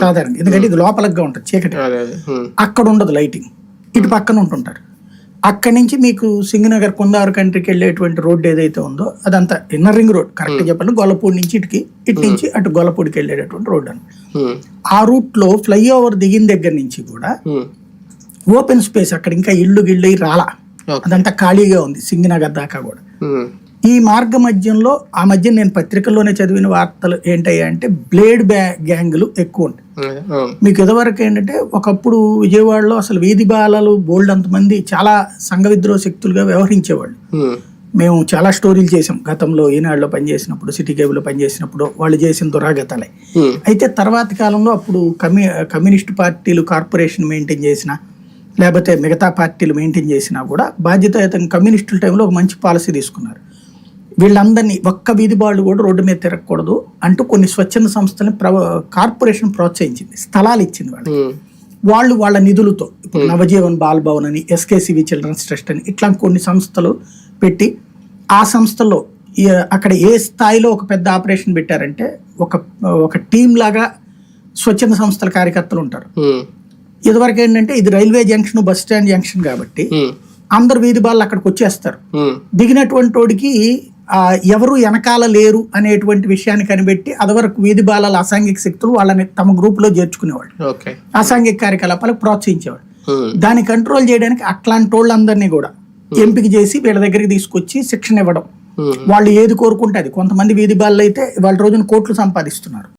సాధారణ ఎందుకంటే ఇది లోపలగా ఉంటుంది చీకటి. అక్కడ ఉండదు లైటింగ్. ఇటు పక్కన ఉంటుంటారు. అక్కడి నుంచి మీకు సింగనగర్ కుందారు కంట్రీకి వెళ్ళేటువంటి రోడ్డు ఏదైతే ఉందో అదంతా ఇన్నర్ రింగ్ రోడ్. కరెక్ట్ చెప్పాలి గొల్లపూడి నుంచి ఇటుకి ఇటు నుంచి అటు గొల్లపూడికి వెళ్ళేటటువంటి రోడ్డు అని ఆ రూట్లో ఫ్లైఓవర్ దిగిన దగ్గర నుంచి కూడా ఓపెన్ స్పేస్ అక్కడ ఇంకా ఇల్లు గిళ్ళు రాలా. అదంతా ఖాళీగా ఉంది సింగనగర్ దాకా కూడా. ఈ మార్గ మధ్యంలో ఆ మధ్య నేను పత్రికల్లోనే చదివిన వార్తలు ఏంటయ్యా అంటే బ్లేడ్ బ్యా గ్యాంగులు ఎక్కువ ఉంటాయి. మీకు ఇదివరకు ఏంటంటే ఒకప్పుడు విజయవాడలో అసలు వీధి బాలలు బోల్డ్ అంతమంది చాలా సంఘ విద్రోహ శక్తులుగా వ్యవహరించేవాళ్ళు. మేము చాలా స్టోరీలు చేసాం గతంలో ఈనాడులో పనిచేసినప్పుడు సిటీ కేబుల్లో పనిచేసినప్పుడు వాళ్ళు చేసిన దురాగతాలే. అయితే తర్వాతి కాలంలో అప్పుడు కమ్యూ కమ్యూనిస్ట్ పార్టీలు కార్పొరేషన్ మెయింటైన్ చేసిన లేకపోతే మిగతా పార్టీలు మెయింటైన్ చేసినా కూడా బాధ్యతాయుతంగా కమ్యూనిస్టుల టైంలో ఒక మంచి పాలసీ తీసుకున్నారు. వీళ్ళందరినీ ఒక్క వీధి బాళ్ళు కూడా రోడ్డు మీద తిరగకూడదు అంటూ కొన్ని స్వచ్ఛంద సంస్థలని ప్ర కార్పొరేషన్ ప్రోత్సహించింది స్థలాలు ఇచ్చింది వాళ్ళు. వాళ్ళు వాళ్ళ నిధులతో ఇప్పుడు నవజీవన్ బాల్ భవన్ అని ఎస్కేసివి చిల్డ్రన్స్ ట్రస్ట్ అని ఇట్లా కొన్ని సంస్థలు పెట్టి ఆ సంస్థలో ఈ- అక్కడ ఏ స్థాయిలో ఒక పెద్ద ఆపరేషన్ పెట్టారంటే ఒక ఒక టీం లాగా స్వచ్ఛంద సంస్థల కార్యకర్తలు ఉంటారు. ఇదివరకు ఏంటంటే ఇది railway junction bus stand junction కాబట్టి అందరు వీధి బాళ్ళు అక్కడికి వచ్చేస్తారు. దిగినటువంటి వాడికి ఎవరు వెనకాల లేరు అనేటువంటి విషయాన్ని కనిపెట్టి అదివరకు వీధి బాలల అసాంఘిక శక్తులు వాళ్ళని తమ గ్రూపులో చేర్చుకునేవాళ్ళు. అసాంఘిక కార్యకలాపాలకు ప్రోత్సహించేవాడు దాన్ని కంట్రోల్ చేయడానికి అట్లాంటి వాళ్ళందరినీ కూడా ఎంపిక చేసి వీళ్ళ దగ్గరికి తీసుకొచ్చి శిక్షణ ఇవ్వడం. వాళ్ళు ఏది కోరుకుంటే అది. కొంతమంది వీధి బాళ్ళు అయితే వాళ్ళ రోజున కోట్లు సంపాదిస్తున్నారు.